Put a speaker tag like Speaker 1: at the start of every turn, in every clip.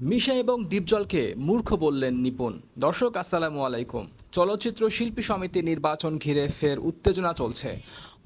Speaker 1: মিশা এবং দীপজলকে মূর্খ বললেন নিপুণ। দর্শক, আসসালামু আলাইকুম। চলচ্চিত্র শিল্পী সমিতি নির্বাচন ঘিরে ফের উত্তেজনা চলছে।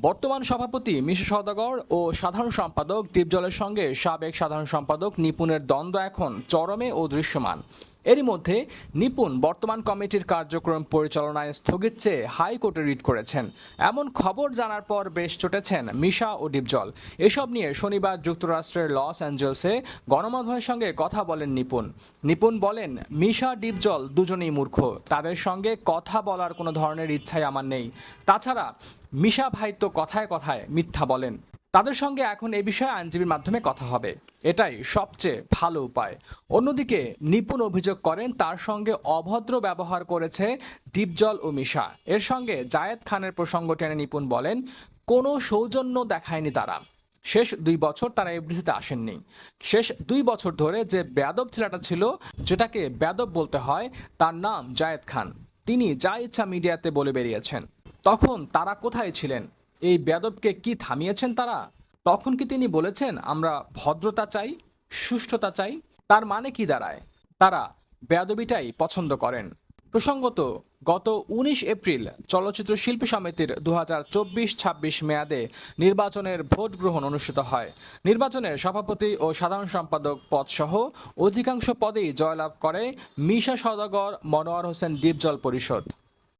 Speaker 1: বর্তমান সভাপতি মিশা সদাগর ও সাধারণ সম্পাদক দীপজলের সঙ্গে সাবেক সাধারণ সম্পাদক নিপুণের দ্বন্দ্ব এখন চরমে ও দৃশ্যমান। এরই মধ্যে নিপুণ বর্তমান কমিটির কার্যক্রম পরিচালনায় স্থগিত চেয়ে হাইকোর্টে রিট করেছেন। এমন খবর জানার পর বেশ চটেছেন মিশা ও ডিপজল। এসব নিয়ে শনিবার যুক্তরাষ্ট্রের লস অ্যাঞ্জেলসে গণমাধ্যমের সঙ্গে কথা বলেন নিপুণ। নিপুণ বলেন, মিশা, ডিপজল দুজনেই মূর্খ। তাদের সঙ্গে কথা বলার কোনো ধরনের ইচ্ছাই আমার নেই। তাছাড়া মিশা ভাই তো কথায় কথায় মিথ্যা বলেন। তাদের সঙ্গে এখন এ বিষয়ে আইনজীবীর মাধ্যমে কথা হবে। এটাই সবচেয়ে ভালো উপায়। অন্যদিকে, নিপুণ অভিযোগ করেন তার সঙ্গে অভদ্র ব্যবহার করেছে ডিপজল ও মিশা। এর সঙ্গে জায়েদ খানের প্রসঙ্গ টেনে নিপুণ বলেন, কোনো সৌজন্য দেখায়নি তারা। শেষ দুই বছর তারা এফডিসিতে আসেননি। শেষ দুই বছর ধরে যে বেয়াদব ছেলেটা ছিল, যেটাকে বেয়াদব বলতে হয়, তার নাম জায়েদ খান। তিনি যা ইচ্ছা মিডিয়াতে বলে বেরিয়েছেন। তখন তারা কোথায় ছিলেন? এই বেয়াদবকে কি থামিয়েছেন তারা? তখন কি তিনি বলেছেন, আমরা ভদ্রতা চাই, সুষ্ঠুতা চাই, তার মানে কি দাঁড়ায়? তারা বেয়াদবিটাই পছন্দ করেন। প্রসঙ্গত, গত উনিশ এপ্রিল চলচ্চিত্র শিল্পী সমিতির দু হাজার চব্বিশ ছাব্বিশ মেয়াদে নির্বাচনের ভোট গ্রহণ অনুষ্ঠিত হয়। নির্বাচনে সভাপতি ও সাধারণ সম্পাদক পদসহ অধিকাংশ পদেই জয়লাভ করে মিশা সদাগর মনোয়ার হোসেন দ্বীপজল পরিষদ।